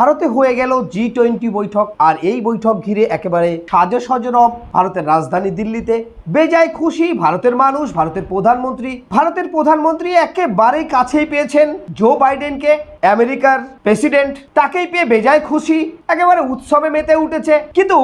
ভারতে হয়ে গেল জি টোয়েন্টি বৈঠক, আর এই বৈঠক ঘিরে একেবারে সাজ সজরব ভারতের রাজধানী দিল্লিতে। বেজায় খুশি ভারতের মানুষ, ভারতের প্রধানমন্ত্রী। ভারতের প্রধানমন্ত্রী একেবারে কাছেই পেয়েছেন জো বাইডেনকে আমেরিকার প্রেসিডেন্ট তাকেই পেয়ে বেজায় খুশি। একেবারে উৎসবে মেতে উঠেছে। কিন্তু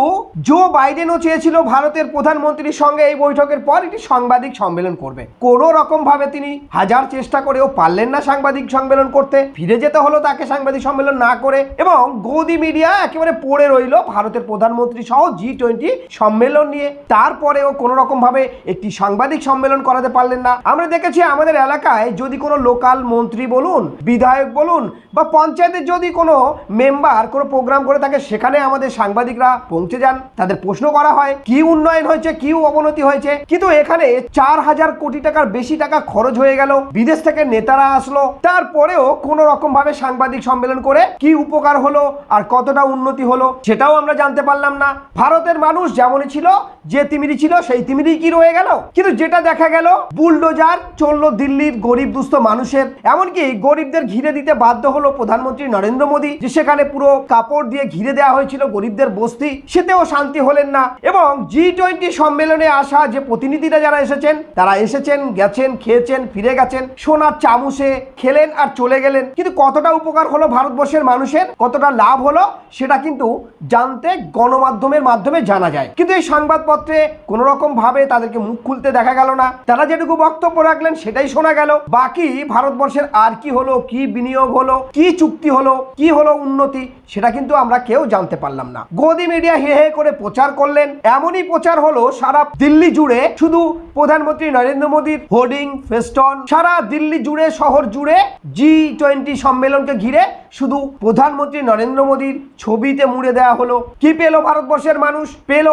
জো বাইডেনও চেয়েছিল ভারতের প্রধানমন্ত্রীর সঙ্গে এই বৈঠকের পর একটি সাংবাদিক সম্মেলন করবে। কোনো রকম ভাবে তিনি হাজার চেষ্টা করেও পারলেন না সাংবাদিক সম্মেলন করতে। ফিরে যেতে হলো তাকে সাংবাদিক সম্মেলন না করে এবং গৌদি মিডিয়া একেবারে পড়ে রইল ভারতের প্রধানমন্ত্রী সহ জি টোয়েন্টি সম্মেলন নিয়ে। তারপরেও কোনো রকম ভাবে একটি সাংবাদিক সম্মেলন করাতে পারলেন না। আমরা দেখেছি আমাদের এলাকায় যদি কোনো লোকাল মন্ত্রী বলুন, বিধায়ক বলুন বা পঞ্চায়েতের যদি কোনো মেম্বার কোনো প্রোগ্রাম করে থাকে, সেখানে আমাদের সাংবাদিকরা পৌঁছে যান। তাদের প্রশ্ন করা হয়, কি উন্নয়ন হয়েছে, কি অবনতি হয়েছে? কিন্তু এখানে চার হাজার কোটি টাকার বেশি টাকা খরচ হয়ে গেল। বিদেশ থেকে নেতারা আসলো। তারপরেও কোনো রকম ভাবে সাংবাদিক সম্মেলন করে কি উপকার হলো আর কতটা উন্নতি হলো, সেটাও আমরা জানতে পারলাম না। ভারতের মানুষ যেমনই ছিল, যে তিমিরি ছিল, সেই তিমিরি কি রয়ে গেল? কিন্তু যেটা দেখা গেল, বুলডোজার চলল দিল্লির গরিব দুস্থ মানুষের। এমনকি গরিবদের ঘিরে দিতে বাধ্য হলো প্রধানমন্ত্রী নরেন্দ্র মোদী যে সেখানে পুরো কাপড় দিয়ে ঘিরে দেওয়া হয়েছিল গরিবদের বস্তি, সেতেও শান্তি হলেন না। এবং জি টোয়েন্টি সম্মেলনে আসা যে প্রতিনিধিরা যারা এসেছেন, তারা এসেছেন, গেছেন, খেয়েছেন, ফিরে গেছেন, সোনার চামুসে খেলেন আর চলে গেলেন। কিন্তু কতটা উপকার হলো ভারতবর্ষের মানুষের, কতটা লাভ হলো, সেটা কিন্তু জানতে গণমাধ্যমের মাধ্যমে জানা যায়। কিন্তু এই সংবাদপত্রে কোনো রকম ভাবে তাদেরকে মুখ খুলতে দেখা গেল না। তারা যেটুকু বক্তব্য রাখলেন, সেটাই শোনা গেল। বাকি ভারতবর্ষের আর কি হলো, কি বিনিয়োগ হলো কি চুক্তি হলো, কি হলো উন্নতি, সেটা কিন্তু আমরা কেউ জানতে পারলাম না। গদি মিডিয়া হে হে করে প্রচার করলেন, এমনই প্রচার হলো সারা দিল্লি জুড়ে, শুধু প্রধানমন্ত্রী নরেন্দ্র মোদীর হোর্ডিং, ফেস্টন, সারা দিল্লি জুড়ে, শহর জুড়ে জি টোয়েন্টি সম্মেলনকে ঘিরে শুধু প্রধানমন্ত্রী নরেন্দ্র মোদীর ছবিতে মুড়ে দেওয়া হলো। কি পেল ভারতবর্ষের মানুষ? পেল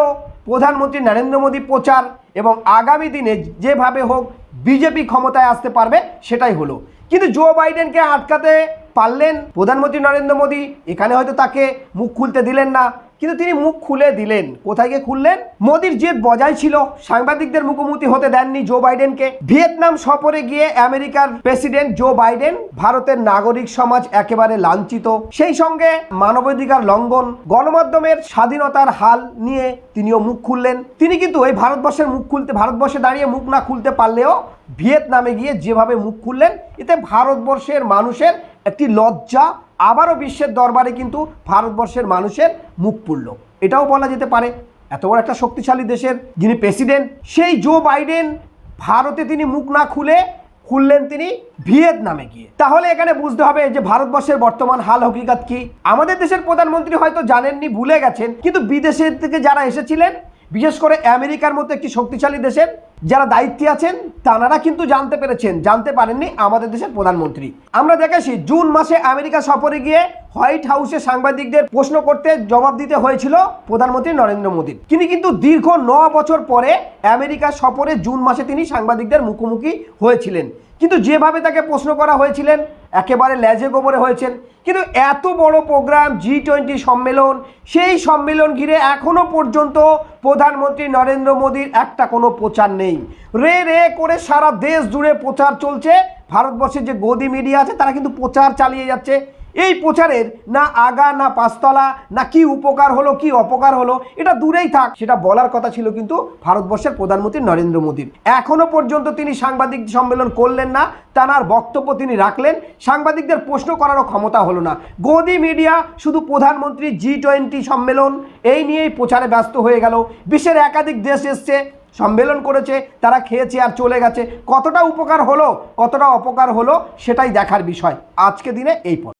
প্রধানমন্ত্রী নরেন্দ্র মোদী প্রচার এবং আগামী দিনে যেভাবে হোক, বিজেপি ক্ষমতায় আসতে পারবে, সেটাই হলো। কিন্তু জো বাইডেনকে আটকাতে পারলেন, প্রধানমন্ত্রী নরেন্দ্র মোদী এখানে হয়তো তাকে মুখ খুলতে দিলেন না, কিন্তু তিনি মুখ খুলে দিলেন। কোথায় গিয়ে খুললেন? মোদির জেদ বজায় ছিল, সাংবাদিকদের মুখোমুখি হতে দেননি জো বাইডেনকে। ভিয়েতনাম সফরে গিয়ে আমেরিকার প্রেসিডেন্ট জো বাইডেন ভারতের নাগরিক সমাজ একেবারে লাঞ্ছিত। সেই সঙ্গে মানবাধিকার লঙ্ঘন, গণমাধ্যমের স্বাধীনতার হাল নিয়ে তিনিও মুখ খুললেন। তিনি কিন্তু এই ভারতবর্ষের মুখ খুলতে, ভারতবর্ষে দাঁড়িয়ে মুখ না খুলতে পারলেও ভিয়েতনামে গিয়ে যেভাবে মুখ খুললেন, এতে ভারতবর্ষের মানুষের একটি লজ্জা আবারও বিশ্বের দরবারে কিন্তু ভারতবর্ষের মানুষের মুখ পুড়ল। এটাও বলা যেতে পারে। এত বড় একটা শক্তিশালী দেশের যিনি প্রেসিডেন্ট, সেই জো বাইডেন ভারতে তিনি মুখ না খুলে খুললেন তিনি ভিয়েতনামে গিয়ে। তাহলে এখানে বুঝতে হবে যে ভারতবর্ষের বর্তমান হাল, হকিকত কি? আমাদের দেশের প্রধানমন্ত্রী হয়তো জানেননি, ভুলে গেছেন, কিন্তু বিদেশের থেকে যারা এসেছিলেন বিশেষ করে আমেরিকার মতো একটি শক্তিশালী দেশের যারা দায়িত্বে আছেন তানারা কিন্তু জানতে পেরেছেন, জানতে পারেননি আমাদের দেশের প্রধানমন্ত্রী। আমরা দেখেছি জুন মাসে আমেরিকা সফরে গিয়ে হোয়াইট হাউসে সাংবাদিকদের প্রশ্ন করতে জবাব দিতে হয়েছিল প্রধানমন্ত্রী নরেন্দ্র মোদীর। তিনি কিন্তু দীর্ঘ ন বছর পরে আমেরিকা সফরে জুন মাসে তিনি সাংবাদিকদের মুখোমুখি হয়েছিলেন। কিন্তু যেভাবে তাকে প্রশ্ন করা হয়েছিলেন একেবারে ল্যাজে গোবরে হয়েছেন। কিন্তু এত বড় প্রোগ্রাম জি টোয়েন্টি সম্মেলন, সেই সম্মেলন ঘিরে এখনও পর্যন্ত প্রধানমন্ত্রী নরেন্দ্র মোদীর একটা কোনো প্রচার নেই। রে রে করে সারা দেশ জুড়ে প্রচার চলছে। ভারতবর্ষের যে গদি মিডিয়া আছে, তারা কিন্তু প্রচার চালিয়ে যাচ্ছে। এই প্রচারের না আগা, না পাঁচতলা, না কি উপকার হলো, কি অপকার হলো, এটা দূরেই থাক। সেটা বলার কথা ছিল কিন্তু ভারতবর্ষের প্রধানমন্ত্রী নরেন্দ্র মোদীর। এখনও পর্যন্ত তিনি সাংবাদিক সম্মেলন করলেন না তার বক্তব্য তিনি রাখলেন। সাংবাদিকদের প্রশ্ন করারও ক্ষমতা হলো না। গদি মিডিয়া শুধু প্রধানমন্ত্রী জি টোয়েন্টি সম্মেলন, এই নিয়েই প্রচারে ব্যস্ত হয়ে গেল। বিশ্বের একাধিক দেশ এসছে, সম্মেলন করেছে, তারা খেয়েছে আর চলে গেছে। কতটা উপকার হলো, কতটা অপকার হলো, সেটাই দেখার বিষয়। আজকে দিনে এই পর